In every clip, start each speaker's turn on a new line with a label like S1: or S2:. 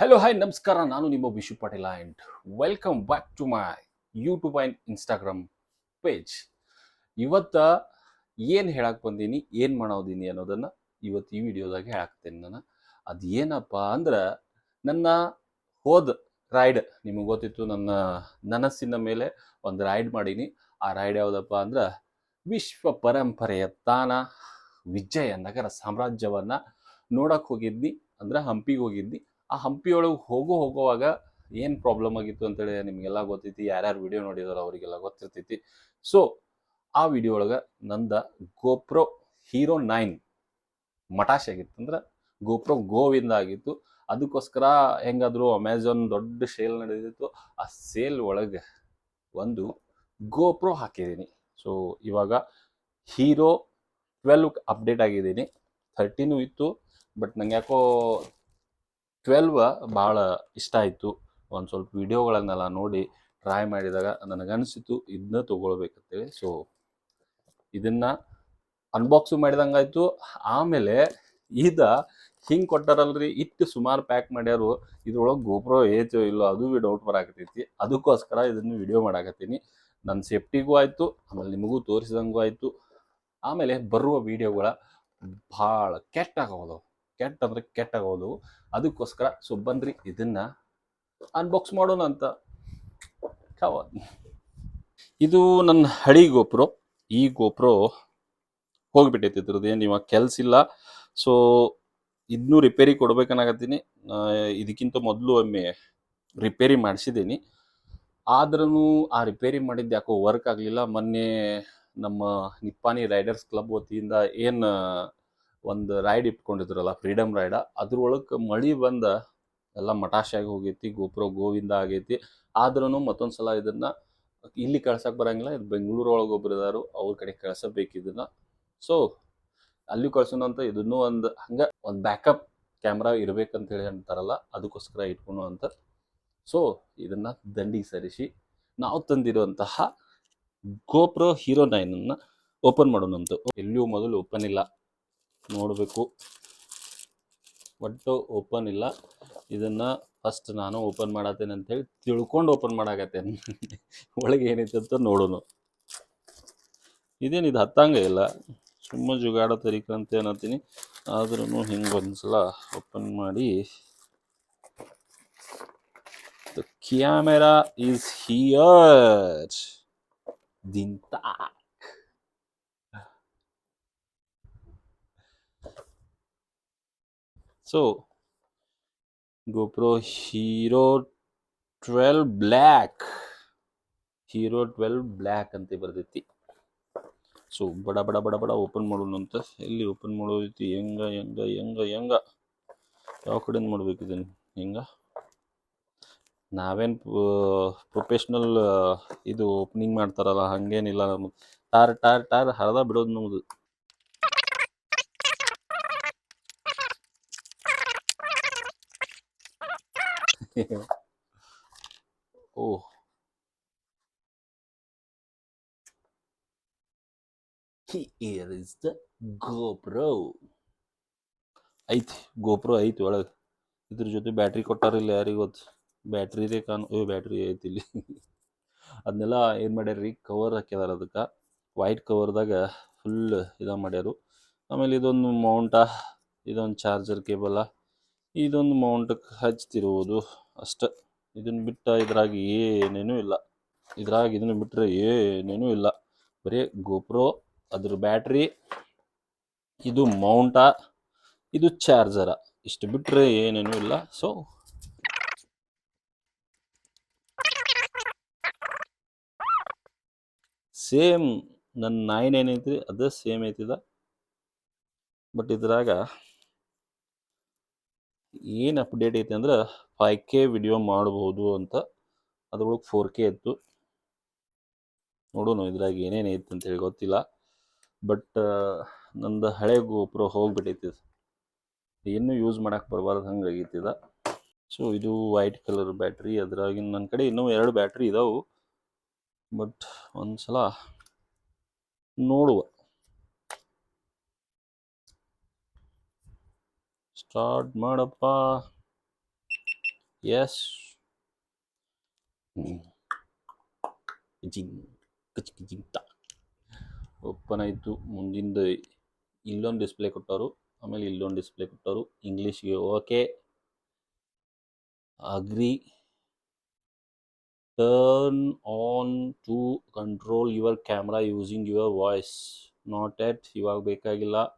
S1: Hello hi ನಮಸ್ಕಾರ. ನಾನು ನಿಮ್ಮ Vishu Patil and welcome back to my YouTube and Instagram page ಇವತ್ತ ಏನು ಹೇಳಕ್ಕೆ ಬಂದೀನಿ, ಏನು ಮಾಡೋದೀನಿ ಅನ್ನೋದನ್ನು ಇವತ್ತು ಈ ವಿಡಿಯೋದಾಗ ಹೇಳಾಕ್ತೇನೆ ನಾನು. ಅದು ಏನಪ್ಪ ಅಂದ್ರೆ, ನನ್ನ ಹೋದ ರೈಡ್ ನಿಮಗೆ ಗೊತ್ತಿತ್ತು, ನನ್ನ ನನಸ್ಸಿನ ಮೇಲೆ ಒಂದು ರೈಡ್ ಮಾಡೀನಿ. ಆ ರೈಡ್ ಯಾವುದಪ್ಪ ಅಂದ್ರೆ, ವಿಶ್ವ ಪರಂಪರೆಯ ತಾಣ ವಿಜಯನಗರ ಸಾಮ್ರಾಜ್ಯವನ್ನು ನೋಡಕ್ಕೆ ಹೋಗಿದ್ನಿ, ಅಂದ್ರೆ ಹಂಪಿಗೆ ಹೋಗಿದ್ನಿ. ಆ ಹಂಪಿಯೊಳಗೆ ಹೋಗೋ ಹೋಗುವಾಗ ಏನು ಪ್ರಾಬ್ಲಮ್ ಆಗಿತ್ತು ಅಂತೇಳಿ ನಿಮಗೆಲ್ಲ ಗೊತ್ತೈತಿ. ಯಾರ್ಯಾರು ವಿಡಿಯೋ ನೋಡಿದಾರೋ ಅವರಿಗೆಲ್ಲ ಗೊತ್ತಿರ್ತೈತಿ. ಸೊ ಆ ವಿಡಿಯೋ ಒಳಗೆ ನಂದ ಗೋಪ್ರೋ ಹೀರೋ ನೈನ್ ಮಟಾಶ್ ಆಗಿತ್ತು. ಅಂದ್ರೆ ಗೋಪ್ರೋ ಗೋವಿಂದ ಆಗಿತ್ತು. ಅದಕ್ಕೋಸ್ಕರ ಹೆಂಗಾದರೂ ಅಮೆಝಾನ್ ದೊಡ್ಡ ಸೇಲ್ ನಡೆದಿತ್ತು. ಆ ಸೇಲ್ ಒಳಗೆ ಒಂದು ಗೋಪ್ರೋ ಹಾಕಿದ್ದೀನಿ ಸೊ ಇವಾಗ ಹೀರೋ ಟ್ವೆಲ್ವ್ ಅಪ್ಡೇಟ್ ಆಗಿದ್ದೀನಿ ಥರ್ಟೀನು ಇತ್ತು. ಬಟ್ ನಂಗೆ ಯಾಕೋ ಟ್ವೆಲ್ವ್ ಭಾಳ ಇಷ್ಟ ಆಯಿತು. ಒಂದು ಸ್ವಲ್ಪ ವಿಡಿಯೋಗಳನ್ನೆಲ್ಲ ನೋಡಿ ಟ್ರೈ ಮಾಡಿದಾಗ ನನಗನ್ಸಿತ್ತು ಇದನ್ನ ತೊಗೊಳ್ಬೇಕಂತೇಳಿ. ಸೊ ಇದನ್ನು ಅನ್ಬಾಕ್ಸು ಮಾಡಿದಂಗಾಯ್ತು ಆಮೇಲೆ ಇದ ಹಿಂಗೆ ಕೊಟ್ಟಾರಲ್ರಿ? ಇಟ್ಟು ಸುಮಾರು ಪ್ಯಾಕ್ ಮಾಡ್ಯಾರು. ಇದ್ರೊಳಗೆ ಗೋಪ್ರೋ ಏತೋ ಇಲ್ಲೋ ಅದು ಬಿ ಡೌಟ್ ಬರಾಕತ್ತೈತಿ. ಅದಕ್ಕೋಸ್ಕರ ಇದನ್ನು ವಿಡಿಯೋ ಮಾಡಾಕತ್ತೀನಿ. ನನ್ನ ಸೇಫ್ಟಿಗೂ ಆಯಿತು, ಆಮೇಲೆ ನಿಮಗೂ ತೋರಿಸಿದಂಗೂ ಆಯಿತು. ಆಮೇಲೆ ಬರುವ ವಿಡಿಯೋಗಳ ಭಾಳ ಕೆಟ್ಟಾಗೋದವು ಕೆಟ್ಟ ಅಂದರೆ ಕೆಟ್ಟಾಗೋದು. ಅದಕ್ಕೋಸ್ಕರ ಸೊ ಬಂದ್ರಿ ಇದನ್ನ ಅನ್ಬಾಕ್ಸ್ ಮಾಡೋಣ ಅಂತ. ಇದು ನನ್ನ ಹಳಿ ಗೋಪ್ರೋ. ಈ ಗೋಪ್ರೋ ಹೋಗ್ಬಿಟ್ಟೈತಿ ಇದ್ರದ್ದು. ಏನು ಇವಾಗ ಕೆಲಸ ಇಲ್ಲ. ಸೊ ಇದನ್ನೂ ರಿಪೇರಿ ಕೊಡ್ಬೇಕನ್ನಾಗತ್ತೀನಿ. ಇದಕ್ಕಿಂತ ಮೊದಲು ಒಮ್ಮೆ ರಿಪೇರಿ ಮಾಡಿಸಿದ್ದೀನಿ. ಆದ್ರೂ ಆ ರಿಪೇರಿ ಮಾಡಿದ್ದು ಯಾಕೋ ವರ್ಕ್ ಆಗಲಿಲ್ಲ. ಮೊನ್ನೆ ನಮ್ಮ ನಿಪ್ಪಾನಿ ರೈಡರ್ಸ್ ಕ್ಲಬ್ ವತಿಯಿಂದ ಏನು ಒಂದು ರೈಡ್ ಇಟ್ಕೊಂಡಿದ್ರಲ್ಲ ಫ್ರೀಡಮ್ ರೈಡ ಅದ್ರೊಳಗೆ ಮಳಿ ಬಂದ ಎಲ್ಲ ಮಟಾಶಾಗಿ ಹೋಗೈತಿ, ಗೋಪುರ ಗೋವಿಂದ ಆಗೈತಿ. ಆದ್ರೂ ಮತ್ತೊಂದು ಸಲ ಇದನ್ನ ಇಲ್ಲಿ ಕಳ್ಸಕ್ಕೆ ಬರಂಗಿಲ್ಲ, ಇದು ಬೆಂಗಳೂರು ಒಳಗೆ ಒಬ್ರು ಇದಾರು, ಅವ್ರ ಕಡೆ ಕಳ್ಸಬೇಕು ಇದನ್ನ. ಸೊ ಅಲ್ಲಿ ಕಳ್ಸೋಣ ಅಂತ ಇದನ್ನು ಒಂದು ಹಂಗೆ ಒಂದು ಬ್ಯಾಕಪ್ ಕ್ಯಾಮ್ರಾ ಇರ್ಬೇಕಂತ ಹೇಳಿ ಅಂತಾರಲ್ಲ, ಅದಕ್ಕೋಸ್ಕರ ಇಟ್ಕೊಳೋ ಅಂತ. ಸೊ ಇದನ್ನ ದಂಡಿಗೆ ಸರಿಸಿ, ನಾವು ತಂದಿರುವಂತಹ ಗೋಪ್ರೋ ಹೀರೋ ನೈನನ್ನು ಓಪನ್ ಮಾಡೋಣಂತು. ಎಲ್ಲಿಯೂ ಮೊದಲು ಓಪನ್ ಇಲ್ಲ. ನೋಡಬೇಕು. ಒಟ್ಟು ಓಪನ್ ಇಲ್ಲ. ಇದನ್ನು ಫಸ್ಟ್ ನಾನು ಓಪನ್ ಮಾಡತ್ತೇನೆ ಅಂಥೇಳಿ ತಿಳ್ಕೊಂಡು ಓಪನ್ ಮಾಡಾಕತ್ತೇನೆ. ಒಳಗೆ ಏನೈತೆ ಅಂತ ನೋಡೋಣ ಇದೇನು ಇದು ಹತ್ತಂಗೆ ಇಲ್ಲ. ಸುಮ್ಮ ಜುಗಾಡೋ ತರೀಕ ಅಂತ ಏನತ್ತೀನಿ. ಆದ್ರೂ ಹಿಂಗೆ ಒಂದ್ಸಲ ಓಪನ್ ಮಾಡಿ. ದ ಕ್ಯಾಮೆರಾ ಈಸ್ ಹಿಯರ್ ದಿಂತ. So GoPro Hero 12 black Hero twelve black ಅಂತ ಬರ್ತೈತಿ. ಸೊ ಬಡ ಬಡ ಬಡ ಬಡ ಓಪನ್ ಮಾಡೋಣ ಅಂತ. ಎಲ್ಲಿ ಓಪನ್ ಮಾಡೋದೈತಿ? ಹೆಂಗ ಹೆಂಗ ಹೆಂಗ ಹೆಂಗ? ಯಾವ ಕಡೆಯಿಂದ ಮಾಡ್ಬೇಕು ಇದನ್ನು? ಹೆಂಗ? ನಾವೇನು ಪ್ರೊಫೆಷ್ನಲ್ ಇದು ಓಪನಿಂಗ್ ಮಾಡ್ತಾರಲ್ಲ, ಹಂಗೇನಿಲ್ಲ ನಮಗೆ ಟಾರ್ ಟಾರ್ ಟಾರ್ ಹರಿದ ಬಿಡೋದು ನಮ್ದು. ಓ Here is the GoPro. ಐತಿ ಗೋಪ್ರೋ ಐತಿ ಒಳಗೆ. ಇದ್ರ ಜೊತೆ ಬ್ಯಾಟ್ರಿ ಕೊಟ್ಟಾರಿಲ್ಲ ಯಾರಿಗೆ ಗೊತ್ತು? ಬ್ಯಾಟ್ರಿದೇ ಕಾನು ಏ, ಬ್ಯಾಟ್ರಿ ಐತಿ ಇಲ್ಲಿ. ಅದನ್ನೆಲ್ಲ ಏನು ಮಾಡ್ಯಾರ್ರಿ ಕವರ್ ಹಾಕ್ಯದಾರ ಅದಕ್ಕೆ. ವೈಟ್ ಕವರ್ದಾಗ ಫುಲ್ ಇದ ಮಾಡ್ಯಾರು. ಆಮೇಲೆ ಇದೊಂದು ಮೌಂಟ ಇದೊಂದು ಚಾರ್ಜರ್ ಕೇಬಲ ಇದೊಂದು ಮೌಂಟಕ್ಕೆ ಹಚ್ತಿರುವುದು ಅಷ್ಟೆ. ಇದನ್ನು ಬಿಟ್ಟ ಇದ್ರಾಗ ಏನೇನೂ ಇಲ್ಲ. ಇದ್ರಾಗ ಇದನ್ನು ಬಿಟ್ಟರೆ ಏನೇನೂ ಇಲ್ಲ. ಬರೀ ಗೋಪ್ರೋ, ಅದ್ರ ಬ್ಯಾಟ್ರಿ, ಇದು ಮೌಂಟ, ಇದು ಚಾರ್ಜರ. ಇಷ್ಟು ಬಿಟ್ಟರೆ ಏನೇನೂ ಇಲ್ಲ. ಸೊ ಸೇಮ್ ನನ್ನ ನೈನ್ ಏನೈತಿ ಅದೇ ಸೇಮ್ ಐತಿದ. ಬಟ್ ಇದ್ರಾಗ ಏನು ಅಪ್ಡೇಟ್ ಐತೆ ಅಂದ್ರೆ ಫೈವ್ ಕೆ ವಿಡಿಯೋ ಮಾಡಬಹುದು ಅಂತ. ಅದ್ರೊಳಗೆ ಫೋರ್ ಕೆ ಇತ್ತು. ನೋಡೋಣ ಇದ್ರಾಗ ಏನೇನು ಅಂತ ಹೇಳಿ ಗೊತ್ತಿಲ್ಲ. ಬಟ್ ನಂದು ಹಳೆ ಗೋಪುರ ಹೋಗ್ಬಿಟ್ಟೈತಿ ಇನ್ನೂ ಯೂಸ್ ಮಾಡಕ್ಕೆ ಬರಬಾರ್ದು ಹಂಗೆ ಆಗೈತಿದ ಸೊ ಇದು ವೈಟ್ ಕಲರ್ ಬ್ಯಾಟ್ರಿ ಅದ್ರಾಗಿನ ನನ್ನ ಕಡೆ ಇನ್ನೂ ಎರಡು ಬ್ಯಾಟ್ರಿ ಇದಾವೆ. ಬಟ್ ಒಂದು ಸಲ ನೋಡುವ. ಸ್ಟಾರ್ಟ್ ಮಾಡಪ್ಪ. ಎಸ್ ಓಪನ್ ಆಯಿತು. ಮುಂದಿಂದ ಇಲ್ಲೊಂದು ಡಿಸ್ಪ್ಲೇ ಕೊಟ್ಟವರು. ಆಮೇಲೆ ಇಲ್ಲೊಂದು ಡಿಸ್ಪ್ಲೇ ಕೊಟ್ಟವರು. ಇಂಗ್ಲೀಷ್ಗೆ okay. Agree turn on to control your camera using your voice not yet ಇವಾಗ ಬೇಕಾಗಿಲ್ಲ.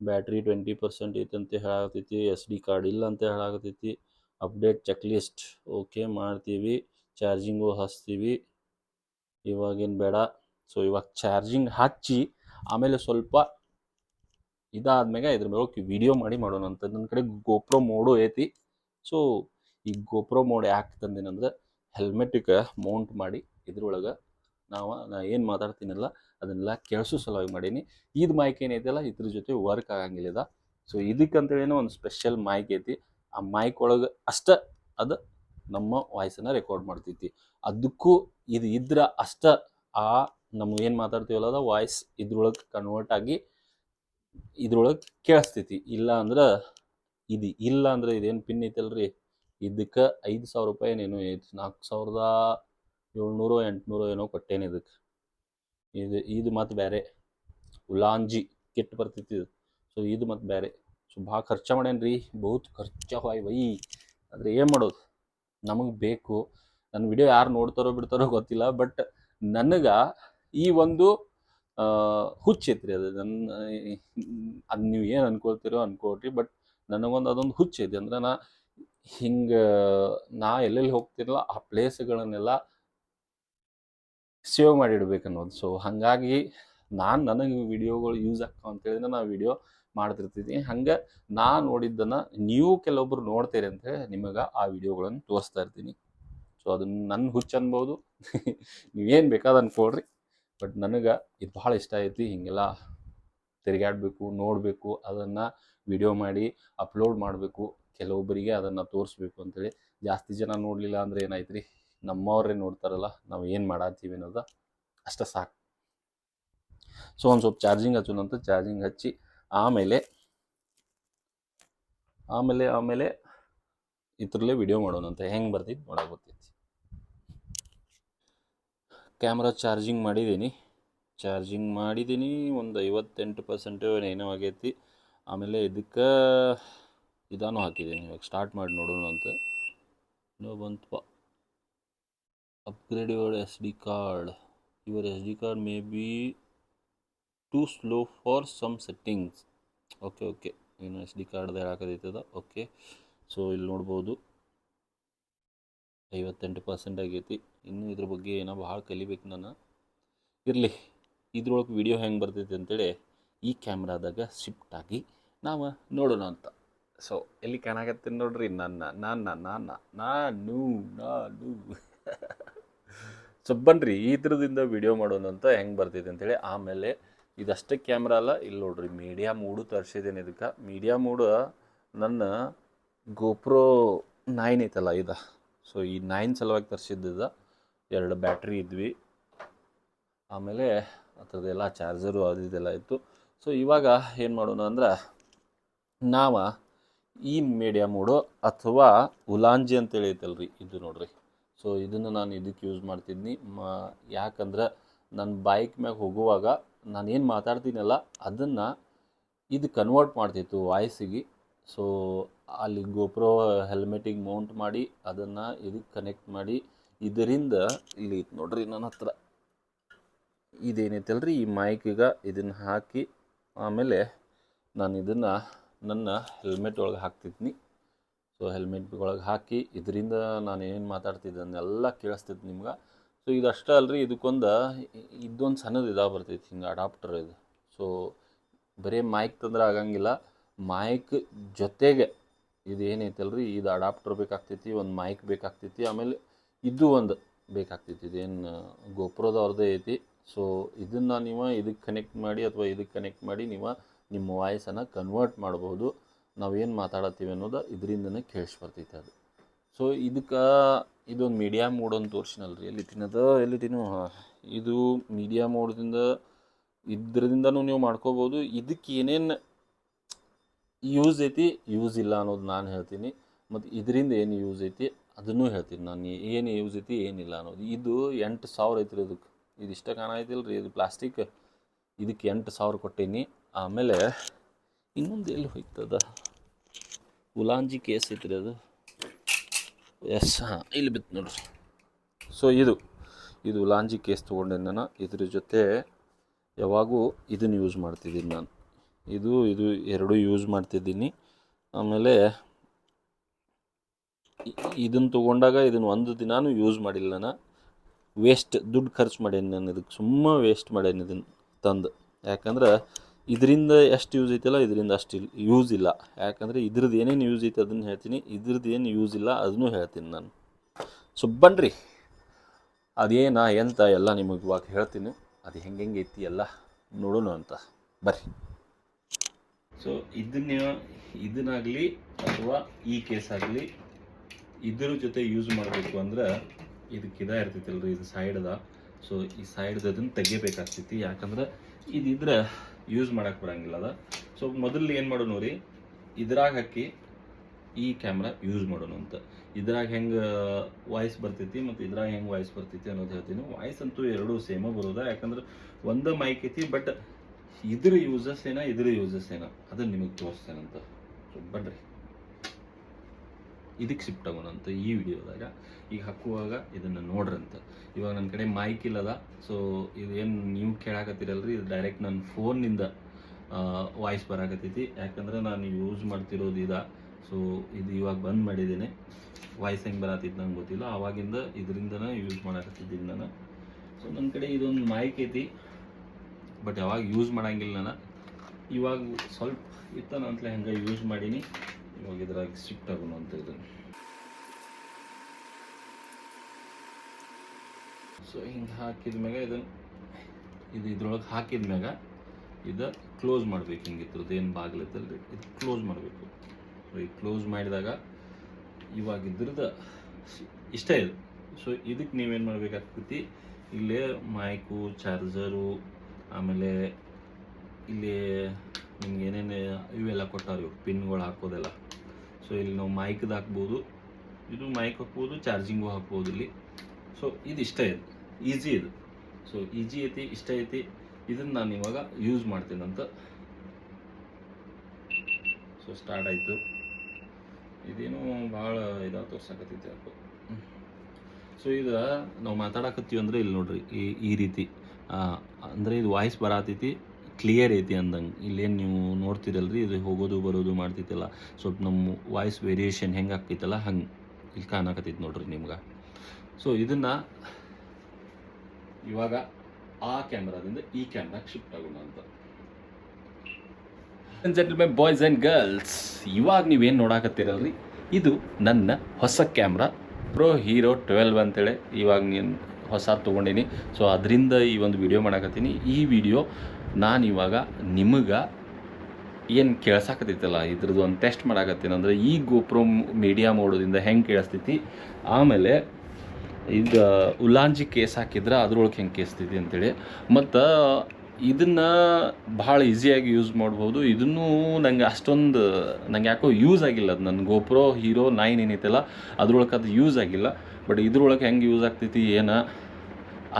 S1: ಬ್ಯಾಟ್ರಿ ಟ್ವೆಂಟಿ ಪರ್ಸೆಂಟ್ ಐತಂತ ಹೇಳಾಕತ್ತೈತಿ, ಎಸ್ ಡಿ ಕಾರ್ಡ್ ಇಲ್ಲ ಅಂತ ಹೇಳಾಕತ್ತೈತಿ. ಅಪ್ಡೇಟ್ ಚೆಕ್ ಲಿಸ್ಟ್ ಓಕೆ ಮಾಡ್ತೀವಿ, ಚಾರ್ಜಿಂಗು ಹಚ್ತೀವಿ. ಇವಾಗೇನು ಬೇಡ. ಸೊ ಇವಾಗ ಚಾರ್ಜಿಂಗ್ ಹಚ್ಚಿ, ಆಮೇಲೆ ಸ್ವಲ್ಪ ಇದಾದ್ಮೇಲೆ ಇದ್ರ ಮೇಲೆ ವಿಡಿಯೋ ಮಾಡಿ ಮಾಡೋಣ ಅಂತ. ನನ್ನ ಕಡೆ ಗೋಪ್ರೋ ಮೋಡು ಐತಿ. ಸೊ ಈ ಗೋಪ್ರೋ ಮೋಡ್ ಯಾಕೆ ತಂದೇನಂದ್ರೆ ಹೆಲ್ಮೆಟಿಗೆ ಮೌಂಟ್ ಮಾಡಿ ಇದ್ರೊಳಗೆ ನಾವು, ನಾ ಏನು ಮಾತಾಡ್ತೀನಲ್ಲ, ಅದನ್ನೆಲ್ಲ ಕೇಳಿಸೋ ಸಲುವಾಗಿ ಮಾಡೀನಿ. ಇದು ಮೈಕ್ ಏನೈತಲ್ಲ, ಇದ್ರ ಜೊತೆ ವರ್ಕ್ ಆಗಂಗಿಲ್ಲ ಸೊ ಇದಕ್ಕಂತೇಳಿನ ಒಂದು ಸ್ಪೆಷಲ್ ಮೈಕ್ ಐತಿ. ಆ ಮೈಕ್ ಒಳಗೆ ಅಷ್ಟ ಅದು ನಮ್ಮ ವಾಯ್ಸನ್ನು ರೆಕಾರ್ಡ್ ಮಾಡ್ತೈತಿ. ಅದಕ್ಕೂ ಇದು ಇದ್ರ ಅಷ್ಟ ಆ ನಮ್ಮ ಏನು ಮಾತಾಡ್ತೀವಲ್ಲ ಅದ ವಾಯ್ಸ್ ಇದ್ರೊಳಗೆ ಕನ್ವರ್ಟ್ ಆಗಿ ಇದ್ರೊಳಗೆ ಕೇಳಿಸ್ತೈತಿ. ಇಲ್ಲ ಅಂದ್ರೆ ಇದು, ಇಲ್ಲ ಅಂದ್ರೆ ಇದೇನು ಪಿನ್ ಐತಲ್ರಿ? ಇದಕ್ಕೆ ಐದು ಸಾವಿರ ರೂಪಾಯಿ ಏನೇನು ಐತಿ. ನಾಲ್ಕು ಸಾವಿರದ ಏಳ್ನೂರು, ಎಂಟುನೂರು ಏನೋ ಕೊಟ್ಟೇನೆ ಇದಕ್ಕೆ ಇದು ಇದು ಮತ್ತು ಬೇರೆ ಉಲಾಂಜಿ ಕಿಟ್ ಬರ್ತೈತಿ ಇದು. ಸೊ ಇದು ಮತ್ತು ಬೇರೆ ಸೊ ಭಾಳ ಖರ್ಚು ಮಾಡೇನ್ರಿ ಬಹುತ್ ಖರ್ಚು ಹೋಯ್ ವೈ. ಆದರೆ ಏನು ಮಾಡೋದು? ನಮಗೆ ಬೇಕು. ನನ್ನ ವಿಡಿಯೋ ಯಾರು ನೋಡ್ತಾರೋ ಬಿಡ್ತಾರೋ ಗೊತ್ತಿಲ್ಲ, ಬಟ್ ನನಗೆ ಈ ಒಂದು ಹುಚ್ಚೈತ್ರಿ ಅದು. ನನ್ನ ಅದು ನೀವು ಏನು ಅನ್ಕೊಳ್ತೀರೋ ಅನ್ಕೊಳ್ರಿ, ಬಟ್ ನನಗೊಂದು ಅದೊಂದು ಹುಚ್ಚೈತಿ ಅಂದ್ರೆ ನಾ ಹಿಂಗೆ, ನಾ ಎಲ್ಲೆಲ್ಲಿ ಹೋಗ್ತಿರಲ್ಲ ಆ ಪ್ಲೇಸ್ಗಳನ್ನೆಲ್ಲ ಸೇವ್ ಮಾಡಿ ಇಡ್ಬೇಕು ಅನ್ನೋದು ಸೊ ಹಾಗಾಗಿ ನಾನು ನನಗೆ ವಿಡಿಯೋಗಳು ಯೂಸ್ ಆಗ್ತಾವ ಅಂತೇಳಿ ನಾನು ವಿಡಿಯೋ ಮಾಡ್ತಿರ್ತೀನಿ ಹಂಗೆ ನಾ ನೋಡಿದ್ದನ್ನು ನೀವು ಕೆಲವೊಬ್ರು ನೋಡ್ತೀರಿ ಅಂತ ಹೇಳಿ ನಿಮಗೆ ಆ ವಿಡಿಯೋಗಳನ್ನು ತೋರಿಸ್ತಾ ಇರ್ತೀನಿ. ಸೊ ಅದನ್ನ ನನ್ನ ಹುಚ್ಚ ಅನ್ಬೋದು. ನೀವೇನು ಬೇಕಾದ ಅನ್ಕೊಳ್ರಿ ಬಟ್ ನನಗೆ ಇದು ಭಾಳ ಇಷ್ಟ ಐತಿ. ಹೀಗೆಲ್ಲ ತಿರುಗಾಡಬೇಕು ನೋಡಬೇಕು, ಅದನ್ನು ವಿಡಿಯೋ ಮಾಡಿ ಅಪ್ಲೋಡ್ ಮಾಡಬೇಕು. ಕೆಲವೊಬ್ಬರಿಗೆ ಅದನ್ನು ತೋರಿಸ್ಬೇಕು ಅಂತೇಳಿ ಜಾಸ್ತಿ ಜನ ನೋಡಲಿಲ್ಲ ಅಂದರೆ ಏನಾಯ್ತು ರೀ ನಮ್ಮವರೇ ನೋಡ್ತಾರಲ್ಲ, ನಾವು ಏನು ಮಾಡತ್ತೀವಿ ಅನ್ನೋದು ಅಷ್ಟ ಸಾಕು. ಸೊ ಒಂದು ಸ್ವಲ್ಪ ಚಾರ್ಜಿಂಗ್ ಹಚ್ಚೋಣಂತ ಚಾರ್ಜಿಂಗ್ ಹಚ್ಚಿ, ಆಮೇಲೆ ಆಮೇಲೆ ಆಮೇಲೆ ಇದ್ರಲ್ಲೇ ವಿಡಿಯೋ ಮಾಡೋಣಂತ ಹೆಂಗೆ ಬರ್ತೈತಿ ನೋಡಕ್ಕೆ ಗೊತ್ತೈತಿ. ಕ್ಯಾಮ್ರಾ ಚಾರ್ಜಿಂಗ್ ಮಾಡಿದ್ದೀನಿ ಚಾರ್ಜಿಂಗ್ ಮಾಡಿದ್ದೀನಿ ಒಂದು ಐವತ್ತೆಂಟು ಪರ್ಸೆಂಟ್ ಏನೋ ಆಗೈತಿ. ಆಮೇಲೆ ಇದಕ್ಕೆ ಇದಾನು ಹಾಕಿದ್ದೀನಿ ಇವಾಗ ಸ್ಟಾರ್ಟ್ ಮಾಡಿ ನೋಡೋಣ ಅಂತ. ಬಂತಪ್ಪ S D card your S D card may be too slow for some settings okay okay ಏನು ಎಸ್ ಡಿ ಕಾರ್ಡ್ ಹಾಕೋದೈತದ ಓಕೆ ಸೊ ಇಲ್ಲಿ ನೋಡ್ಬೋದು. ಐವತ್ತೆಂಟು ಪರ್ಸೆಂಟ್ ಆಗೈತಿ. ಇನ್ನೂ ಇದ್ರ ಬಗ್ಗೆ ಏನೋ ಭಾಳ ಕಲಿಬೇಕು ನಾನು. ಇರಲಿ. ಇದ್ರೊಳಗೆ ವಿಡಿಯೋ ಹೆಂಗೆ ಬರ್ತೈತಿ ಅಂತೇಳಿ ಈ ಕ್ಯಾಮ್ರಾದಾಗ ಶಿಫ್ಟ್ ಆಗಿ ನಾವು ನೋಡೋಣ ಅಂತ. ಸೊ ಎಲ್ಲಿ ಕಾಣಾಕತ್ತೀನಿ ನೋಡ್ರಿ. ನನ್ನ ನನ್ನ ನಾನು ನಾನು ನಾನು. ಸೊ ಬನ್ರಿ, ಈ ಥರದಿಂದ ವಿಡಿಯೋ ಮಾಡೋಣ ಅಂತ ಹೆಂಗೆ ಬರ್ತೈತೆ ಅಂತೇಳಿ ಆಮೇಲೆ ಇದಷ್ಟೇ ಕ್ಯಾಮ್ರಾ ಅಲ್ಲ ಇಲ್ಲಿ ನೋಡ್ರಿ ಮೀಡಿಯಾ ಮೂಡು ತರಿಸಿದ್ದೇನೆ ಇದಕ್ಕೆ. ಮೀಡಿಯಾ ಮೂಡು ನನ್ನ ಗೋಪ್ರೋ ನೈನ್ ಐತಲ್ಲ ಇದ. ಸೊ ಈ ನೈನ್ ಸಲುವಾಗಿ ತರಿಸಿದ್ದ ಎರಡು ಬ್ಯಾಟ್ರಿ ಇದ್ವಿ. ಆಮೇಲೆ ಅದರದ್ದೆಲ್ಲ ಚಾರ್ಜರು ಅದು ಇದೆಲ್ಲ ಇತ್ತು. ಸೊ ಇವಾಗ ಏನು ಮಾಡೋಣ ಅಂದ್ರೆ, ನಾವು ಈ ಮೀಡಿಯಾ ಮೂಡು ಅಥವಾ ಉಲಾಂಜಿ ಅಂತೇಳಿ ಐತಲ್ರಿ ಇದು ನೋಡ್ರಿ. ಸೊ ಇದನ್ನು ನಾನು ಇದಕ್ಕೆ ಯೂಸ್ ಮಾಡ್ತಿದ್ನಿ. ಮ, ಯಾಕಂದ್ರೆ ನನ್ನ ಬೈಕ್ ಮ್ಯಾಗ ಹೋಗುವಾಗ ನಾನು ಏನು ಮಾತಾಡ್ತೀನಲ್ಲ, ಅದನ್ನು ಇದು ಕನ್ವರ್ಟ್ ಮಾಡ್ತಿತ್ತು ವಾಯ್ಸಿಗೆ. ಸೊ ಅಲ್ಲಿ ಗೋಪ್ರೋ ಹೆಲ್ಮೆಟಿಗೆ ಮೌಂಟ್ ಮಾಡಿ, ಅದನ್ನು ಇದಕ್ಕೆ ಕನೆಕ್ಟ್ ಮಾಡಿ, ಇದರಿಂದ ಇಲ್ಲಿ ನೋಡ್ರಿ ನನ್ನ ಹತ್ರ. ಇದೇನೈತಲ್ರಿ ಈ ಮೈಕಿಗೆ ಇದನ್ನು ಹಾಕಿ, ಆಮೇಲೆ ನಾನು ಇದನ್ನು ನನ್ನ ಹೆಲ್ಮೆಟ್ ಒಳಗೆ ಹಾಕ್ತಿದ್ನಿ. ಸೊ ಹೆಲ್ಮೆಟ್ ಒಳಗೆ ಹಾಕಿ ಇದರಿಂದ ನಾನು ಏನು ಮಾತಾಡ್ತಿದ್ದೆ ಅನ್ನೆಲ್ಲ ಕೇಳಿಸ್ತಿದ್ದೆ ನಿಮ್ಗೆ. ಸೊ ಇದಷ್ಟೇ ಅಲ್ರಿ, ಇದಕ್ಕೊಂದು ಇದೊಂದು ಸಣ್ಣದು ಇದಾಗ ಬರ್ತೈತಿ, ಹಿಂಗೆ ಅಡಾಪ್ಟರ್ ಇದು. ಸೊ ಬರೀ ಮೈಕ್ ತಂದ್ರೆ ಆಗಂಗಿಲ್ಲ. ಮೈಕ್ ಜೊತೆಗೆ ಇದು ಏನೈತಲ್ರಿ ಇದು ಅಡಾಪ್ಟರ್ ಬೇಕಾಗ್ತೈತಿ, ಒಂದು ಮೈಕ್ ಬೇಕಾಗ್ತೈತಿ, ಆಮೇಲೆ ಇದು ಒಂದು ಬೇಕಾಗ್ತೈತಿ. ಇದೇನು ಗೋಪುರದವ್ರದ್ದೇ ಐತಿ. ಸೊ ಇದನ್ನು ನೀವು ಇದಕ್ಕೆ ಕನೆಕ್ಟ್ ಮಾಡಿ ಅಥವಾ ಇದಕ್ಕೆ ಕನೆಕ್ಟ್ ಮಾಡಿ ನೀವು ನಿಮ್ಮ ವಾಯ್ಸನ್ನು ಕನ್ವರ್ಟ್ ಮಾಡ್ಬೋದು. ನಾವೇನು ಮಾತಾಡತ್ತೀವಿ ಅನ್ನೋದು ಇದರಿಂದನೇ ಕೇಳಿಸ್ ಬರ್ತೈತೆ ಅದು. ಸೊ ಇದಕ್ಕೆ ಇದೊಂದು ಮೀಡಿಯಾ ಮೋಡ್ ಅಂತ ತೋರಿಸಿನಲ್ರಿ. ಎಲ್ಲಿ ತಿನ್ನದ, ಎಲ್ಲಿ ತಿನ್ನು ಇದು ಮೀಡಿಯಾ ಮೋಡ್ದಿಂದ ಇದ್ರದಿಂದನೂ ನೀವು ಮಾಡ್ಕೋಬೋದು. ಇದಕ್ಕೆ ಏನೇನು ಯೂಸ್ ಐತಿ ಯೂಸ್ ಇಲ್ಲ ಅನ್ನೋದು ನಾನು ಹೇಳ್ತೀನಿ. ಮತ್ತು ಇದರಿಂದ ಏನು ಯೂಸ್ ಐತಿ, ಅದನ್ನು ಹೇಳ್ತೀನಿ ನಾನು. ಏನು ಯೂಸ್ ಐತಿ ಏನಿಲ್ಲ ಅನ್ನೋದು. ಇದು ಎಂಟು ಸಾವಿರ ಐತ್ರಿ ಇದಕ್ಕೆ ಇದು ಇಷ್ಟ ಕಾಣೈತಿಲ್ಲ ರೀ ಇದು ಪ್ಲಾಸ್ಟಿಕ್ ಇದಕ್ಕೆ ಎಂಟು ಸಾವಿರ ಕೊಟ್ಟೀನಿ. ಆಮೇಲೆ ಇನ್ನೊಂದು ಎಲ್ಲಿ ಹೋಯ್ತದ? ಉಲಾಂಜಿ ಕೇಸ್ ಐತ್ರಿ ಅದು. ಎಸ್ ಹಾಂ, ಇಲ್ಲಿ ಬಿತ್ತು ನೋಡ್ರಿ. ಸೊ ಇದು ಇದು ಉಲಾಂಜಿ ಕೇಸ್ ತೊಗೊಂಡೆ ನಾನು. ಇದ್ರ ಜೊತೆ ಯಾವಾಗೂ ಇದನ್ನು ಯೂಸ್ ಮಾಡ್ತಿದ್ದೀನಿ ನಾನು. ಇದು ಇದು ಎರಡೂ ಯೂಸ್ ಮಾಡ್ತಿದ್ದೀನಿ. ಆಮೇಲೆ ಇದನ್ನು ತೊಗೊಂಡಾಗ ಇದನ್ನು ಒಂದು ದಿನಾನು ಯೂಸ್ ಮಾಡಿಲ್ಲ ನಾನು. ವೇಸ್ಟ್ ದುಡ್ಡು ಖರ್ಚು ಮಾಡೇನಿ ನಾನು ಇದಕ್ಕೆ ಸುಮ್ಮ ವೇಸ್ಟ್ ಮಾಡೇನಿ ಇದನ್ನು ತಂದು. ಯಾಕಂದ್ರೆ ಇದರಿಂದ ಎಷ್ಟು ಯೂಸ್ ಐತಲ್ಲ, ಇದರಿಂದ ಅಷ್ಟು ಯೂಸ್ ಇಲ್ಲ. ಯಾಕಂದರೆ ಇದ್ರದ್ದು ಏನೇನು ಯೂಸ್ ಐತೆ ಅದನ್ನು ಹೇಳ್ತೀನಿ. ಇದ್ರದ್ದು ಏನು ಯೂಸ್ ಇಲ್ಲ ಅದನ್ನು ಹೇಳ್ತೀನಿ ನಾನು. ಸೊ ಬನ್ನಿರಿ ಅದೇನ ಎಂತ ಎಲ್ಲ ನಿಮಗೆ ಇವಾಗ ಹೇಳ್ತೀನಿ. ಅದು ಹೆಂಗೆ ಹೆಂಗೆ ಐತಿ ಎಲ್ಲ ನೋಡೋಣ ಅಂತ. ಬರ್ರಿ. ಸೊ ಇದನ್ನ, ಇದನ್ನಾಗಲಿ ಅಥವಾ ಈ ಕೇಸ್ ಆಗಲಿ ಇದ್ರ ಜೊತೆ ಯೂಸ್ ಮಾಡಬೇಕು ಅಂದ್ರೆ ಇದಕ್ಕೆ ಇದ ಇರ್ತೈತಲ್ರಿ, ಇದು ಸೈಡ್ದ ಸೊ ಈ ಸೈಡ್ದ ಅದನ್ನು ತೆಗಿಬೇಕಾಗ್ತೈತಿ. ಯಾಕಂದ್ರೆ ಇದಿದ್ರೆ ಯೂಸ್ ಮಾಡಕ್ಕೆ ಬರಂಗಿಲ್ಲ ಅದ. ಸೊ ಮೊದಲು ಏನು ಮಾಡು ರೀ ಇದ್ರಾಗ ಹಾಕಿ ಈ ಕ್ಯಾಮ್ರಾ ಯೂಸ್ ಮಾಡೋಣ ಅಂತ. ಇದ್ರಾಗ ಹೆಂಗೆ ವಾಯ್ಸ್ ಬರ್ತೈತಿ ಮತ್ತು ಇದ್ರಾಗ ಹೆಂಗೆ ವಾಯ್ಸ್ ಬರ್ತೈತಿ ಅನ್ನೋದು ಹೇಳ್ತೀನಿ. ವಾಯ್ಸ್ ಅಂತೂ ಎರಡೂ ಸೇಮ ಬರೋದ, ಯಾಕಂದ್ರೆ ಒಂದೇ ಮೈಕ್ ಐತಿ ಬಟ್ ಇದ್ರ ಯೂಸಸ್ ಏನ, ಇದ್ರ ಯೂಸಸ್ ಏನ, ಅದನ್ನು ನಿಮಗೆ ತೋರಿಸ್ತೇನಂತ. ಸೊ ಬನ್ರಿ. ಇದಕ್ಕೆ ಶಿಫ್ಟ್ ಆಗೋಣಂತ ಈ ವಿಡಿಯೋದಾಗ ಈಗ ಹಾಕುವಾಗ ಇದನ್ನು ನೋಡ್ರಂತ. ಇವಾಗ ನನ್ನ ಕಡೆ ಮೈಕ್ ಇಲ್ಲದ ಸೊ ಇದೇನು ನೀವು ಕೇಳಾಕತ್ತೀರಲ್ರಿ, ಇದು ಡೈರೆಕ್ಟ್ ನನ್ನ ಫೋನ್ನಿಂದ ವಾಯ್ಸ್ ಬರಾಕತ್ತೈತಿ. ಯಾಕಂದ್ರೆ ನಾನು ಯೂಸ್ ಮಾಡ್ತಿರೋದು ಇದ. ಸೊ ಇದು ಇವಾಗ ಬಂದ್ ಮಾಡಿದ್ದೀನಿ. ವಾಯ್ಸ್ ಹೆಂಗೆ ಬರತ್ತಿತ್ತು ನಂಗೆ ಗೊತ್ತಿಲ್ಲ. ಆವಾಗಿಂದ ಇದರಿಂದನೇ ಯೂಸ್ ಮಾಡಾಕತ್ತಿದ್ದೀನಿ ನಾನು. ಸೊ ನನ್ನ ಕಡೆ ಇದೊಂದು ಮೈಕ್ ಐತಿ. ಬಟ್ ಯಾವಾಗ ಯೂಸ್ ಮಾಡಂಗಿಲ್ಲ ನಾನು. ಇವಾಗ ಸ್ವಲ್ಪ ಇತ್ತ ನಂತಲೇ ಹಂಗೆ ಯೂಸ್ ಮಾಡೀನಿ. ಇವಾಗ ಇದ್ರಾಗಿ ಶಿಫ್ಟ್ ಆಗೋಣ ಅಂತ ಇದನ್ನು ಸೊ ಹಿಂಗೆ ಹಾಕಿದ ಮ್ಯಾಗ ಇದನ್ನು ಇದು ಇದ್ರೊಳಗೆ ಹಾಕಿದ ಮ್ಯಾಗ ಇದು ಕ್ಲೋಸ್ ಮಾಡ್ಬೇಕು ಹಿಂಗೆ ಏನು ಬಾಗಿಲತ್ತಲ್ರಿ ಇದು ಕ್ಲೋಸ್ ಮಾಡಬೇಕು. ಸೊ ಈ ಕ್ಲೋಸ್ ಮಾಡಿದಾಗ ಇವಾಗ ಇದ್ರದ್ದು ಇಷ್ಟ ಇದು. ಸೊ ಇದಕ್ಕೆ ನೀವೇನು ಮಾಡಬೇಕಾಗ್ತೈತಿ? ಇಲ್ಲೇ ಮೈಕು ಚಾರ್ಜರು ಆಮೇಲೆ ಇಲ್ಲಿ ನಿಮ್ಗೆ ಏನೇನು ಇವೆಲ್ಲ ಕೊಟ್ಟಾರ ಇವು ಪಿನ್ಗಳು ಹಾಕೋದೆಲ್ಲ. ಸೊ ಇಲ್ಲಿ ನಾವು ಮೈಕ್ದು ಹಾಕ್ಬೋದು. ಇದು ಮೈಕ್ ಹಾಕ್ಬೋದು ಚಾರ್ಜಿಂಗು ಹಾಕ್ಬೋದು ಇಲ್ಲಿ. ಸೊ ಇದು ಇಷ್ಟ ಇದೆ ಈಸಿ ಇದು. ಸೊ ಈಜಿ ಐತಿ, ಇಷ್ಟ ಐತಿ. ಇದನ್ನು ನಾನು ಇವಾಗ ಯೂಸ್ ಮಾಡ್ತೀನಂತ ಸೊ ಸ್ಟಾರ್ಟ್ ಆಯಿತು. ಇದೇನು ಭಾಳ ಇದಾ ತೋರ್ಸಕತ್ತೈತಿ ಅದು ಸೊ ಇದು ನಾವು ಮಾತಾಡಕತ್ತೀವಿ ಅಂದರೆ ಇಲ್ಲಿ ನೋಡ್ರಿ, ಈ ಈ ರೀತಿ. ಅಂದ್ರೆ ಇದು ವಾಯ್ಸ್ ಬರತೈತಿ. ಕ್ಲಿಯರ್ ಐತಿ ಅಂದಂಗೆ. ಇಲ್ಲೇನು ನೀವು ನೋಡ್ತಿರಲ್ರಿ, ಇದು ಹೋಗೋದು ಬರೋದು ಮಾಡ್ತಿತ್ತಲ್ಲ. ಸ್ವಲ್ಪ ನಮ್ಮ ವಾಯ್ಸ್ ವೇರಿಯೇಷನ್ ಹೆಂಗೆ ಆಗ್ತಿತ್ತಲ್ಲ ಹಂಗೆ ಇಲ್ಲಿ ಕಾಣಕತ್ತೈತಿ ನೋಡ್ರಿ ನಿಮ್ಗೆ. ಸೊ ಇದನ್ನು ಇವಾಗ ಆ ಕ್ಯಾಮ್ರಾದಿಂದ ಈ ಕ್ಯಾಮ್ರಾಗೆ ಶಿಫ್ಟ್ ಆಗೋಣ ಅಂತ. ಜೆಂಟಲ್ಮೆನ್ ಬಾಯ್ಸ್ ಆ್ಯಂಡ್ ಗರ್ಲ್ಸ್ ಇವಾಗ ನೀವೇನು ನೋಡಾಕತ್ತೀರಲ್ರಿ, ಇದು ನನ್ನ ಹೊಸ ಕ್ಯಾಮ್ರಾ ಪ್ರೊ ಹೀರೋ ಟ್ವೆಲ್ವ್ ಅಂತೇಳಿ ಇವಾಗ ನೀನು ಹೊಸ ತೊಗೊಂಡೀನಿ. ಸೊ ಅದರಿಂದ ಈ ಒಂದು ವಿಡಿಯೋ ಮಾಡಾಕತ್ತೀನಿ. ಈ ವಿಡಿಯೋ ನಾನು ಇವಾಗ ನಿಮಗೆ ಏನು ಕೇಳ್ಸಾಕತ್ತೈತಲ್ಲ, ಇದ್ರದ್ದು ಒಂದು ಟೆಸ್ಟ್ ಮಾಡಾಕತ್ತೀನಿ. ಅಂದರೆ ಈ ಗೋಪ್ರೋ ಮೀಡಿಯಾ ಮೋಡೋದಿಂದ ಹೆಂಗೆ ಕೇಳಿಸ್ತೈತಿ? ಆಮೇಲೆ ಇದು ಉಲಾಂಜಿ ಕೇಸ್ ಹಾಕಿದ್ರೆ ಅದ್ರೊಳಗೆ ಹೆಂಗೆ ಕೇಸ್ತೈತಿ ಅಂತೇಳಿ. ಮತ್ತು ಇದನ್ನು ಭಾಳ ಈಸಿಯಾಗಿ ಯೂಸ್ ಮಾಡ್ಬೋದು. ಇದನ್ನು ನನಗೆ ಅಷ್ಟೊಂದು, ನಂಗೆ ಯಾಕೋ ಯೂಸ್ ಆಗಿಲ್ಲ ಅದು ನನ್ನ ಗೋಪ್ರೋ ಹೀರೋ ನೈನ್ ಏನೈತಲ್ಲ, ಅದ್ರೊಳಗೆ ಅದು ಯೂಸ್ ಆಗಿಲ್ಲ. ಬಟ್ ಇದ್ರೊಳಗೆ ಹೆಂಗೆ ಯೂಸ್ ಆಗ್ತೈತಿ ಏನು,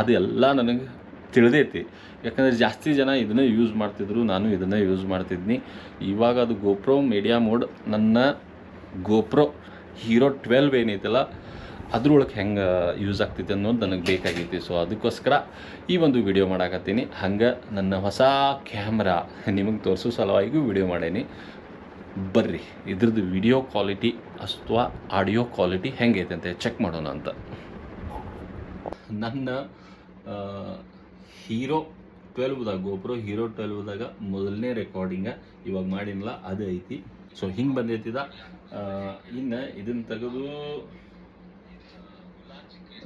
S1: ಅದೆಲ್ಲ ನನಗೆ ತಿಳಿದೈತಿ. ಯಾಕಂದರೆ ಜಾಸ್ತಿ ಜನ ಇದನ್ನೇ ಯೂಸ್ ಮಾಡ್ತಿದ್ರು, ನಾನು ಇದನ್ನೇ ಯೂಸ್ ಮಾಡ್ತಿದ್ನಿ. ಇವಾಗ ಅದು ಗೋಪ್ರೋ ಮೀಡಿಯಾ ಮೋಡ್ ನನ್ನ ಗೋಪ್ರೋ ಹೀರೋ ಟ್ವೆಲ್ವ್ ಏನೈತಲ್ಲ, ಅದ್ರೊಳಗೆ ಹೆಂಗೆ ಯೂಸ್ ಆಗ್ತೈತೆ ಅನ್ನೋದು ನನಗೆ ಬೇಕಾಗೈತಿ. ಸೊ ಅದಕ್ಕೋಸ್ಕರ ಈ ಒಂದು ವಿಡಿಯೋ ಮಾಡಾಕತ್ತೀನಿ. ಹಂಗೆ ನನ್ನ ಹೊಸ ಕ್ಯಾಮ್ರಾ ನಿಮಗೆ ತೋರಿಸೋ ಸಲುವಾಗಿಯೂ ವಿಡಿಯೋ ಮಾಡೇನಿ. ಬರ್ರಿ, ಇದ್ರದ್ದು ವಿಡಿಯೋ ಕ್ವಾಲಿಟಿ ಅಥವಾ ಆಡಿಯೋ ಕ್ವಾಲಿಟಿ ಹೆಂಗೈತೆ ಅಂತ ಚೆಕ್ ಮಾಡೋಣ ಅಂತ. ನನ್ನ ಹೀರೋ ಟ್ವೆಲ್ವ್ದಾಗ ಗೋಪ್ರೋ ಹೀರೋ ಟ್ವೆಲ್ವ್ದಾಗ ಮೊದಲನೇ ರೆಕಾರ್ಡಿಂಗ ಇವಾಗ ಮಾಡಿನಲ್ಲ ಅದೇ ಐತಿ. ಸೊ ಹಿಂಗೆ ಬಂದೈತಿದ. ಇನ್ನು ಇದನ್ನು ತೆಗೆದು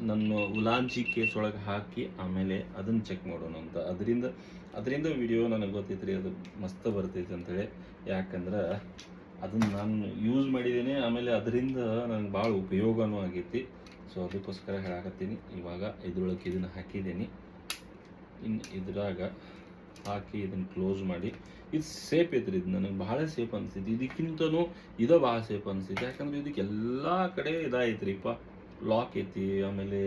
S1: ನನ್ನ ಉಲಾಂಚಿ ಕೇಸ್ ಒಳಗೆ ಹಾಕಿ ಆಮೇಲೆ ಅದನ್ನು ಚೆಕ್ ಮಾಡೋಣ ಅಂತ. ಅದರಿಂದ ಅದರಿಂದ ವಿಡಿಯೋ ನನಗೆ ಗೊತ್ತೈತ್ರಿ, ಅದು ಮಸ್ತ್ ಬರ್ತೈತೆ ಅಂತೇಳಿ. ಯಾಕಂದ್ರೆ ಅದನ್ನು ನಾನು ಯೂಸ್ ಮಾಡಿದ್ದೀನಿ ಆಮೇಲೆ ಅದರಿಂದ ನನಗೆ ಭಾಳ ಉಪಯೋಗನೂ ಆಗೈತಿ. ಸೊ ಅದಕ್ಕೋಸ್ಕರ ಹೇಳಾಕತ್ತೀನಿ. ಇವಾಗ ಇದ್ರೊಳಗೆ ಇದನ್ನು ಹಾಕಿದ್ದೀನಿ. ಇನ್ನು ಇದ್ರಾಗ ಹಾಕಿ ಇದನ್ನು ಕ್ಲೋಸ್ ಮಾಡಿ. ಇದು ಸೇಫ್ ಐತ್ರಿ, ಇದು ನನಗೆ ಭಾಳ ಸೇಫ್ ಅನಿಸ್ತೈತಿ ಇದಕ್ಕಿಂತನೂ ಇದು ಭಾಳ ಸೇಫ್ ಅನಿಸ್ತೈತಿ ಯಾಕಂದ್ರೆ ಇದಕ್ಕೆ ಎಲ್ಲ ಕಡೆ ಇದಾಯ್ತ್ರಿಪ್ಪ. ಲಾಕ್ ಐತಿ, ಆಮೇಲೆ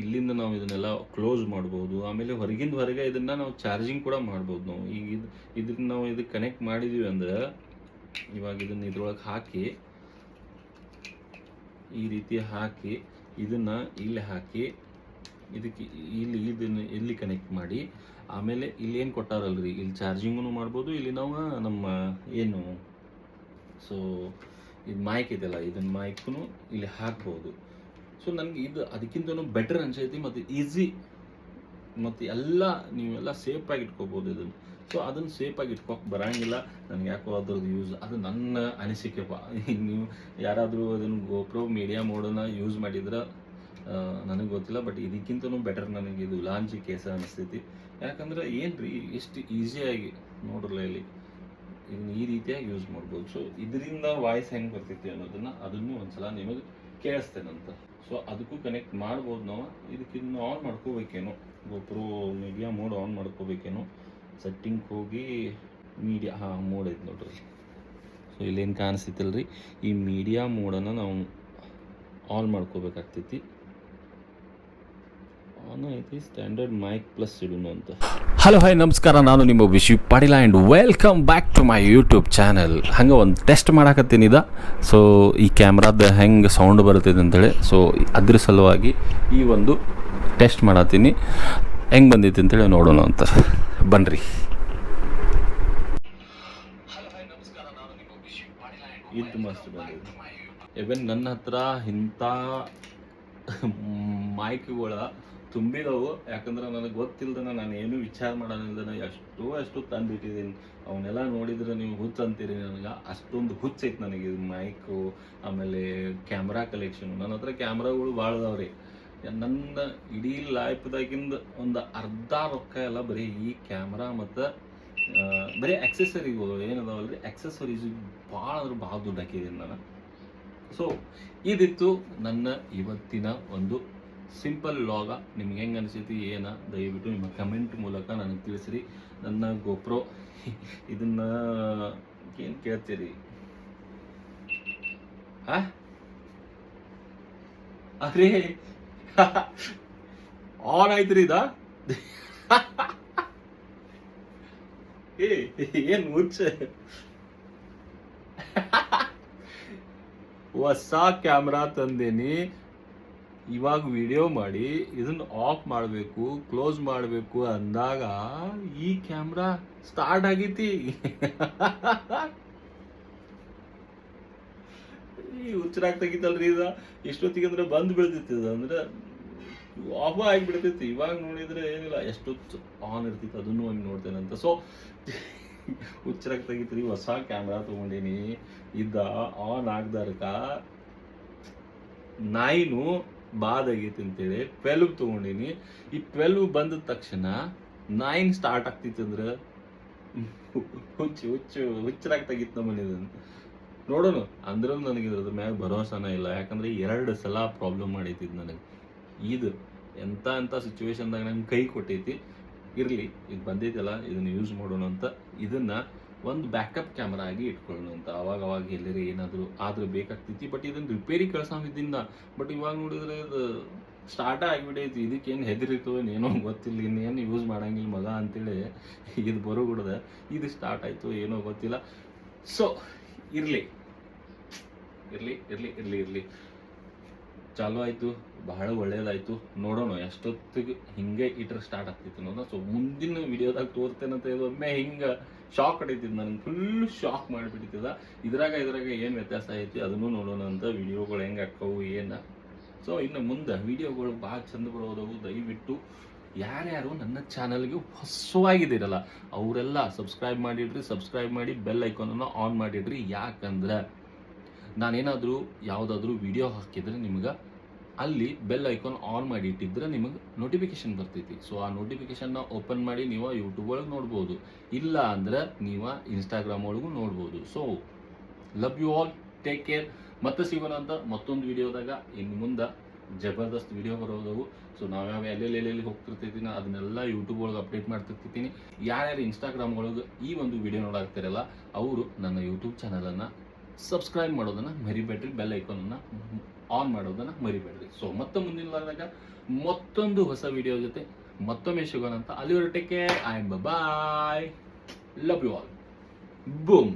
S1: ಇಲ್ಲಿಂದ ನಾವು ಇದನ್ನೆಲ್ಲ ಕ್ಲೋಸ್ ಮಾಡ್ಬೋದು. ಆಮೇಲೆ ಹೊರಗಿಂದ ಹೊರಗೆ ಇದನ್ನ ನಾವು ಚಾರ್ಜಿಂಗ್ ಕೂಡ ಮಾಡ್ಬೋದು ನಾವು. ಈಗ ಇದು ಇದನ್ನ ನಾವು ಇದಕ್ಕೆ ಕನೆಕ್ಟ್ ಮಾಡಿದೀವಿ ಅಂದ್ರೆ ಇವಾಗ ಇದನ್ನ ಇದ್ರೊಳಗೆ ಹಾಕಿ, ಈ ರೀತಿ ಹಾಕಿ, ಇದನ್ನ ಇಲ್ಲಿ ಹಾಕಿ ಇದಕ್ಕೆ ಇಲ್ಲಿ ಇದನ್ನು ಇಲ್ಲಿ ಕನೆಕ್ಟ್ ಮಾಡಿ, ಆಮೇಲೆ ಇಲ್ಲಿ ಏನು ಕೊಟ್ಟಾರಲ್ರಿ? ಇಲ್ಲಿ ಚಾರ್ಜಿಂಗೂ ಮಾಡ್ಬೋದು, ಇಲ್ಲಿ ನಾವು ನಮ್ಮ ಏನು ಸೊ ಇದು ಮೈಕ್ ಇದೆಯಲ್ಲ ಇದನ್ನ ಮೈಕ್ನು ಇಲ್ಲಿ ಹಾಕ್ಬೋದು. ಸೊ ನನಗೆ ಇದು ಅದಕ್ಕಿಂತನೂ ಬೆಟರ್ ಅನ್ಸೈತಿ ಮತ್ತು ಈಸಿ ಮತ್ತು ಎಲ್ಲ ನೀವೆಲ್ಲ ಸೇಫಾಗಿ ಇಟ್ಕೋಬೋದು ಇದನ್ನು. ಸೊ ಅದನ್ನು ಸೇಫಾಗಿ ಇಟ್ಕೋಕೆ ಬರಂಗಿಲ್ಲ. ನನಗೆ ಯಾಕೋ ಅದ್ರದ್ದು ಯೂಸ್ ಅದು ನನ್ನ ಅನಿಸಿಕೆಪ್ಪ ನೀವು ಯಾರಾದರೂ ಅದನ್ನು ಗೋಪ್ರೋ ಮೀಡಿಯಾ ಮೋಡನ್ನು ಯೂಸ್ ಮಾಡಿದ್ರೆ ನನಗೆ ಗೊತ್ತಿಲ್ಲ ಬಟ್ ಇದಕ್ಕಿಂತಲೂ ಬೆಟರ್ ನನಗೆ ಇದು ಲಾಂಚಿ ಕೇಸ ಅನಿಸ್ತೈತಿ ಯಾಕಂದ್ರೆ ಏನ್ರಿ, ಎಷ್ಟು ಈಸಿಯಾಗಿ ನೋಡ್ರಲ್ಲ ಇಲ್ಲಿ. ಇದನ್ನ ಈ ರೀತಿಯಾಗಿ ಯೂಸ್ ಮಾಡ್ಬೋದು. ಸೊ ಇದರಿಂದ ವಾಯ್ಸ್ ಹೆಂಗೆ ಬರ್ತೈತಿ ಅನ್ನೋದನ್ನ ಅದನ್ನು ಒಂದ್ಸಲ ನಿಮಗೆ ಕೇಳಿಸ್ತೇನಂತ ಸೊ ಅದಕ್ಕೂ ಕನೆಕ್ಟ್ ಮಾಡ್ಬೋದು ನಾವು. ಇದಕ್ಕೆ ಇದನ್ನ ಆನ್ ಮಾಡ್ಕೋಬೇಕೇನೋ. ಗೋಪ್ರೋ ಮೀಡಿಯಾ ಮೋಡ್ ಆನ್ ಮಾಡ್ಕೋಬೇಕೇನೋ. ಸೆಟ್ಟಿಂಗ್ ಹೋಗಿ ಮೀಡಿಯಾ ಹಾಂ ಮೋಡ್ ಐತೆ ನೋಡ್ರಿ. ಸೊ ಇಲ್ಲೇನು ಕಾಣಿಸ್ತೈತಲ್ರಿ ಈ ಮೀಡಿಯಾ ಮೋಡನ್ನು ನಾವು ಆನ್ ಮಾಡ್ಕೋಬೇಕಾಗ್ತೈತಿ ಸ್ಟ್ಯಾಂಡರ್ಡ್ ಮೈಕ್ ಪ್ಲಸ್ ಅಂತ. ಹಲೋ ಹಾಯ್ ನಮಸ್ಕಾರ. ನಾನು ನಿಮ್ಮ Vishi Patil and welcome back to my YouTube channel ಹಂಗೆ ಒಂದು ಟೆಸ್ಟ್ ಮಾಡಾಕತ್ತೀನಿ ಇದು. ಸೊ ಈ ಕ್ಯಾಮ್ರಾದ ಹೆಂಗೆ ಸೌಂಡ್ ಬರ್ತೈತೆ ಅಂತೇಳಿ. ಸೊ ಅದ್ರ ಸಲುವಾಗಿ ಈ ಒಂದು ಟೆಸ್ಟ್ ಮಾಡತ್ತೀನಿ ಹೆಂಗೆ ಬಂದೈತಿ ಅಂತೇಳಿ ನೋಡೋಣ ಅಂತ. ಬನ್ನಿರಿ ಇದು ಮಸ್ತ್ ಬಂದಿದೆ ಇವನ್ ನನ್ನ ಹತ್ರ ಇಂಥ ಮೈಕ್ಗಳ ತುಂಬಿದವು. ಯಾಕಂದ್ರೆ ನನಗೆ ಗೊತ್ತಿಲ್ದನ ನಾನು ಏನು ವಿಚಾರ ಮಾಡೋದಿಲ್ದನ ಎಷ್ಟು ಅಷ್ಟು ತಂದಿಟ್ಟಿದ್ದೀನಿ ಅವನ್ನೆಲ್ಲ ನೋಡಿದ್ರೆ ನೀವು ಹುಚ್ಚು ಅಂತೀರಿ ನನಗೆ. ಅಷ್ಟೊಂದು ಹುಚ್ಚೈತೆ ನನಗೆ ಇದು ಮೈಕು ಆಮೇಲೆ ಕ್ಯಾಮ್ರಾ ಕಲೆಕ್ಷನ್ ನನ್ನ ಹತ್ರ ಕ್ಯಾಮ್ರಾಗಳು ರೀ. ನನ್ನ ಇಡೀ ಲೈಫ್ದಾಗಿಂದ ಒಂದು ಅರ್ಧ ರೊಕ್ಕ ಎಲ್ಲ ಬರೀ ಈ ಕ್ಯಾಮ್ರಾ ಮತ್ತು ಬರೀ ಅಕ್ಸೆಸರಿಗಳು ಏನದಾವಲ್ರಿ ಆಕ್ಸೆಸರೀಸ್ ಭಾಳ ಅಂದ್ರೆ ಭಾಳ ದುಡ್ಡು ಹಾಕಿದ್ದೀನಿ ನಾನು. ಸೊ ಇದಿತ್ತು ನನ್ನ ಇವತ್ತಿನ ಒಂದು ಸಿಂಪಲ್ ಲಾಗ ನಿಮ್ಗೆ ಹೆಂಗೆ ಅನಿಸೈತಿ, ಏನ, ದಯವಿಟ್ಟು ನಿಮ್ಮ ಕಮೆಂಟ್ ಮೂಲಕ ನನಗೆ ತಿಳಿಸ್ರಿ. ನನ್ನ ಗೋಪ್ರೋ ಇದನ್ನ ಏನು ಕೇಳ್ತೀರಿ? ಆ? ಅರೇ ಆನ್ ಆಯ್ತ್ರಿ ಇದ? ಏನ್ ಮುಚ್ಚ? ಹೊಸ ಕ್ಯಾಮ್ರಾ ತಂದೇನಿ. ಇವಾಗ ವಿಡಿಯೋ ಮಾಡಿ, ಇದನ್ನ ಆಫ್ ಮಾಡಬೇಕು ಕ್ಲೋಸ್ ಮಾಡಬೇಕು ಅಂದಾಗ ಈ ಕ್ಯಾಮ್ರಾ ಸ್ಟಾರ್ಟ್ ಆಗೈತಿ. ಈ ಹುಚ್ಚರಾಗ್ ತೆಗಿತಲ್ರಿ ಇದ. ಎಷ್ಟೊತ್ತಿಗೆ ಅಂದ್ರೆ ಬಂದ್ ಇದು. ಅಂದ್ರೆ ಆಫ್ ಆಗಿಬಿಡ್ತೈತಿ. ಇವಾಗ ನೋಡಿದ್ರೆ ಏನಿಲ್ಲ, ಎಷ್ಟೊತ್ತು ಆನ್ ಇರ್ತೈತಿ ಅದನ್ನು ಹಂಗೆ ಅಂತ. ಸೊ ಹುಚ್ಚರಾಗ್ ತೆಗಿತೀರಿ ಹೊಸ ಕ್ಯಾಮ್ರಾ ತಗೊಂಡೀನಿ. ಇದ್ದ ಆನ್ ಆಗ್ದಾರ್ಕ ನಾಯಿನು ಬಾದ್ ಆಗೈತಿ ಅಂತೇಳಿ ಟ್ವೆಲ್ವ್ ತಗೊಂಡೀನಿ. ಈ ಟ್ವೆಲ್ವ್ ಬಂದ ತಕ್ಷಣ ನೈನ್ ಸ್ಟಾರ್ಟ್ ಆಗ್ತಿತ್ತು ಅಂದ್ರೆ ಹುಚ್ಚು ಹುಚ್ಚು, ಹುಚ್ಚರಾಗ್ ತೆಗಿತ್ ನಮ್ಮ ಇದನ್ನು ನೋಡೋಣ ಅಂದ್ರೂ ನನಗೆ ಇದ್ರದ ಮ್ಯಾಗ ಭರೋಸಾನ ಇಲ್ಲ. ಯಾಕಂದ್ರೆ ಎರಡು ಸಲ ಪ್ರಾಬ್ಲಮ್ ಮಾಡೈತಿ ನನಗೆ. ಇದು ಎಂತ ಎಂತ ಸಿಚುವೇಶನ್ದಾಗ ನಂಗೆ ಕೈ ಕೊಟ್ಟೈತಿ. ಇರಲಿ, ಇದು ಬಂದೈತಲ್ಲ, ಇದನ್ನ ಯೂಸ್ ಮಾಡೋಣ ಅಂತ ಇದನ್ನ ಒಂದು ಬ್ಯಾಕಪ್ ಕ್ಯಾಮ್ರಾ ಆಗಿ ಇಟ್ಕೊಳ್ಳೋಣ ಅಂತ. ಅವಾಗ ಅವಾಗ ಎಲ್ಲರೂ ಏನಾದರೂ ಆದರೂ ಬೇಕಾಗ್ತೈತಿ ಬಟ್ ಇದನ್ನು ರಿಪೇರಿ ಕಳ್ಸಾಮಿದ್ದಿಂದ ಬಟ್ ಇವಾಗ ನೋಡಿದ್ರೆ ಇದು ಸ್ಟಾರ್ಟ ಇದಕ್ಕೆ ಇದಕ್ಕೇನು ಹೆದರಿತು ಏನೋ ಗೊತ್ತಿಲ್ಲ. ಇನ್ನೇನು ಯೂಸ್ ಮಾಡಂಗಿಲ್ಲ ಮಗ ಅಂತೇಳಿ ಇದು ಬರೋಗುಡ್ದ ಇದು ಸ್ಟಾರ್ಟ್ ಆಯಿತು ಏನೋ ಗೊತ್ತಿಲ್ಲ. ಸೊ ಇರಲಿ. ಇರಲಿ ಇರಲಿ ಇರಲಿ ಇರಲಿ. ಚಾಲು ಆಯಿತು. ಬಹಳ ಒಳ್ಳೇದಾಯಿತು. ನೋಡೋಣ ಎಷ್ಟೊತ್ತಿಗೆ ಹಿಂಗೆ ಇಟ್ರೆ ಸ್ಟಾರ್ಟ್ ಆಗ್ತಿತ್ತು ನೋಡೋಣ ಸೊ ಮುಂದಿನ ವಿಡಿಯೋದಾಗ ಅಂತ ಇದು ಒಮ್ಮೆ ಹಿಂಗೆ. ಶಾಕ್ ಹೊಡಿತಿದ್ದು ನನಗೆ ಫುಲ್ ಶಾಕ್ ಮಾಡಿಬಿಟ್ಟಿದ್ದ ಇದ್ರಾಗ ಇದ್ರಾಗ ಏನು ವ್ಯತ್ಯಾಸ ಐತಿ ಅದನ್ನು ನೋಡೋಣ ಅಂತ ವಿಡಿಯೋಗಳು ಹೆಂಗೆ ಹಾಕವು ಏನು? ಸೊ ಇನ್ನು ಮುಂದೆ ವಿಡಿಯೋಗಳು ಭಾಳ ಚಂದ ಬರೋದವು. ದಯವಿಟ್ಟು ಯಾರ್ಯಾರು ನನ್ನ ಚಾನಲ್ಗೆ ಹೊಸವಾಗಿದ್ದೀರಲ್ಲ, ಅವರೆಲ್ಲ ಸಬ್ಸ್ಕ್ರೈಬ್ ಮಾಡಿಡ್ರಿ ಸಬ್ಸ್ಕ್ರೈಬ್ ಮಾಡಿ ಬೆಲ್ ಐಕಾನನ್ನು ಆನ್ ಮಾಡಿಡ್ರಿ. ಯಾಕಂದ್ರೆ ನಾನೇನಾದರೂ ಯಾವುದಾದ್ರೂ ವಿಡಿಯೋ ಹಾಕಿದ್ರೆ ನಿಮ್ಗೆ ಅಲ್ಲಿ ಬೆಲ್ ಐಕಾನ್ ಆನ್ ಮಾಡಿ ಇಟ್ಟಿದ್ರೆ ನಿಮಗೆ ನೋಟಿಫಿಕೇಶನ್ ಬರ್ತೈತಿ. ಸೊ ಆ ನೋಟಿಫಿಕೇಶನ್ನ ಓಪನ್ ಮಾಡಿ ನೀವು ಯೂಟ್ಯೂಬ್ ಒಳಗೆ ನೋಡ್ಬೋದು. ಇಲ್ಲ ಅಂದ್ರೆ ನೀವು ಇನ್ಸ್ಟಾಗ್ರಾಮ್ ಒಳಗೂ ನೋಡ್ಬೋದು. So love you all take care ಮತ್ತೆ ಸಿಗೋಣ ಅಂತ ಮತ್ತೊಂದು ವಿಡಿಯೋದಾಗ ಇನ್ನು ಮುಂದೆ ಜಬರ್ದಸ್ತ್ ವಿಡಿಯೋ ಬರೋದವು. ಸೊ ನಾವ್ಯಾವ ಎಲ್ಲೆಲ್ಲಿ ಎಲ್ಲೆಲ್ಲಿ ಹೋಗ್ತಿರ್ತಿದ್ದೀನಿ ಅದನ್ನೆಲ್ಲ ಯೂಟ್ಯೂಬ್ ಒಳಗೆ ಅಪ್ಡೇಟ್ ಮಾಡ್ತಿರ್ತೀನಿ ಯಾರ್ಯಾರು ಇನ್ಸ್ಟಾಗ್ರಾಮ್ ಒಳಗೆ ಈ ಒಂದು ವಿಡಿಯೋ ನೋಡಾಕ್ತಿರಲ್ಲ, ಅವರು ನನ್ನ ಯೂಟ್ಯೂಬ್ ಚಾನಲನ್ನು ಸಬ್ಸ್ಕ್ರೈಬ್ ಮಾಡೋದನ್ನು ಮರಿಬೇಡ್ರಿ. ಬೆಲ್ ಐಕಾನನ್ನು ಆನ್ ಮಾಡೋದನ್ನು ಮರಿಬೇಡ್ರಿ. ಸೊ ಮತ್ತೆ ಮುಂದಿನ ವಾರದಾಗ ಮತ್ತೊಂದು ಹೊಸ ವಿಡಿಯೋ ಜೊತೆ ಮತ್ತೊಮ್ಮೆ ಸಿಗೋಣ ಅಂತ ಅಲ್ಲಿವರೆಗೆ take care and bye love you all boom